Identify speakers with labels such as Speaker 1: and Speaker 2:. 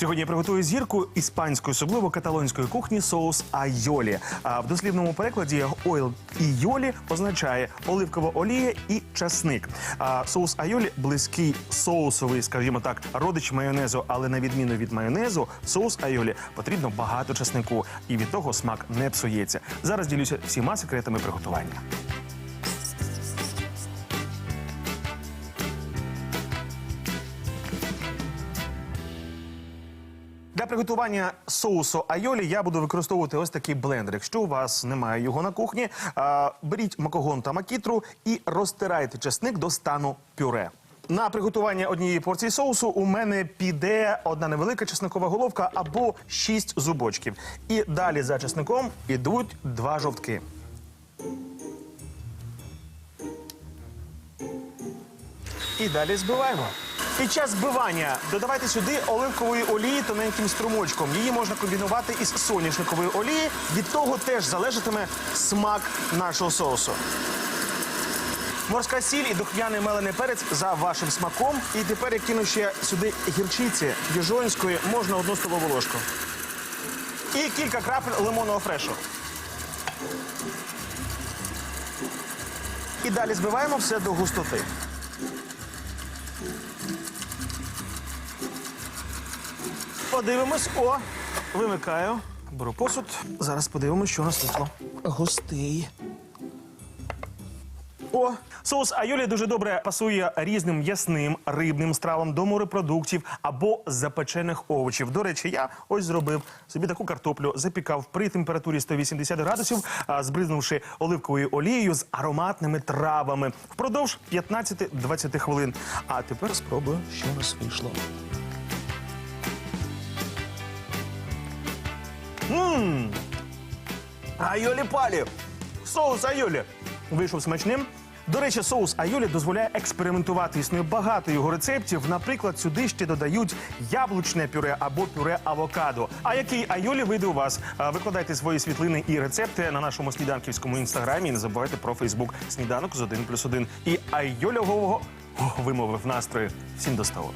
Speaker 1: Сьогодні я приготую зірку іспанської, особливо каталонської кухні соус айолі. А в дослівному перекладі ойл і йолі означає оливкова олія і часник. А соус айолі близький соусовий, скажімо так, родич майонезу, але на відміну від майонезу, соус айолі потрібно багато часнику, і від того смак не псується. Зараз ділюся всіма секретами приготування. Для приготування соусу айолі я буду використовувати ось такий блендер. Якщо у вас немає його на кухні, беріть макогон та макітру і розтирайте чесник до стану пюре. На приготування однієї порції соусу у мене піде одна невелика чесникова головка або шість зубочків. І далі за чесником ідуть два жовтки. І далі збиваємо. Під час збивання додавайте сюди оливкової олії тоненьким струмочком. Її можна комбінувати із соняшниковою олією. Від того теж залежатиме смак нашого соусу. Морська сіль і духмяний мелений перець за вашим смаком. І тепер я кину ще сюди гірчиці діжонської, можна одну столову ложку. І кілька крапель лимонного фрешу. І далі збиваємо все до густоти. Подивимось. О, вимикаю. Беру посуд. Зараз подивимось, що нас вийшло. Густий. О, соус айолі дуже добре пасує різним м'ясним, рибним стравам до морепродуктів або запечених овочів. До речі, я ось зробив собі таку картоплю, запікав при температурі 180 градусів, а, збризнувши оливковою олією з ароматними травами впродовж 15-20 хвилин. А тепер спробую, що нас вийшло. Ммм! Айолі палі! Соус айолі! Вийшов смачним. До речі, соус айолі дозволяє експериментувати. Існує багато його рецептів. Наприклад, сюди ще додають яблучне пюре або пюре авокадо. А який айолі вийде у вас? Викладайте свої світлини і рецепти на нашому сніданківському інстаграмі. І не забувайте про Фейсбук сніданок з 1 плюс 1. І айольового вимовив настрою. Всім до столу.